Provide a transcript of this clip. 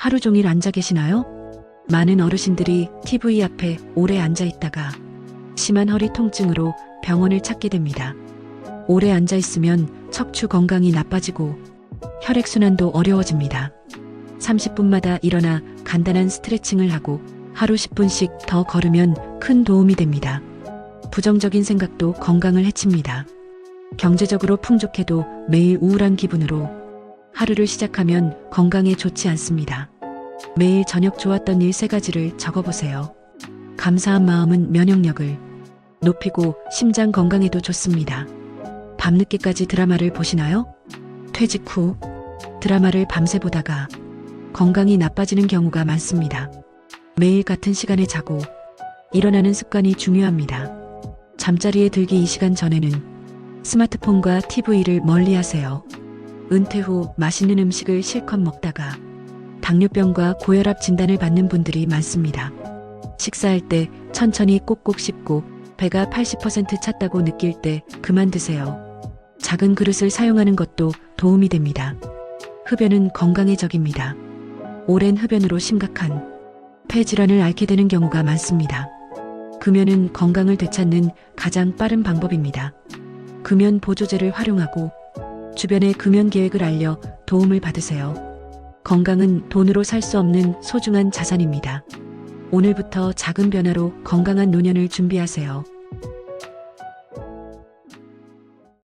하루 종일 앉아 계시나요? 많은 어르신들이 TV 앞에 오래 앉아 있다가 심한 허리 통증으로 병원을 찾게 됩니다. 오래 앉아 있으면 척추 건강이 나빠지고 혈액순환도 어려워집니다. 30분마다 일어나 간단한 스트레칭을 하고 하루 10분씩 더 걸으면 큰 도움이 됩니다. 부정적인 생각도 건강을 해칩니다. 경제적으로 풍족해도 매일 우울한 기분으로 하루를 시작하면 건강에 좋지 않습니다. 매일 저녁 좋았던 일 세 가지를 적어보세요. 감사한 마음은 면역력을 높이고 심장 건강에도 좋습니다. 밤늦게까지 드라마를 보시나요? 퇴직 후 드라마를 밤새 보다가 건강이 나빠지는 경우가 많습니다. 매일 같은 시간에 자고 일어나는 습관이 중요합니다. 잠자리에 들기 2시간 전에는 스마트폰과 TV를 멀리 하세요. 은퇴 후 맛있는 음식을 실컷 먹다가 당뇨병과 고혈압 진단을 받는 분들이 많습니다. 식사할 때 천천히 꼭꼭 씹고 배가 80% 찼다고 느낄 때 그만 드세요. 작은 그릇을 사용하는 것도 도움이 됩니다. 흡연은 건강의 적입니다. 오랜 흡연으로 심각한 폐 질환을 앓게 되는 경우가 많습니다. 금연은 건강을 되찾는 가장 빠른 방법입니다. 금연 보조제를 활용하고 주변에 금연 계획을 알려 도움을 받으세요. 건강은 돈으로 살 수 없는 소중한 자산입니다. 오늘부터 작은 변화로 건강한 노년을 준비하세요.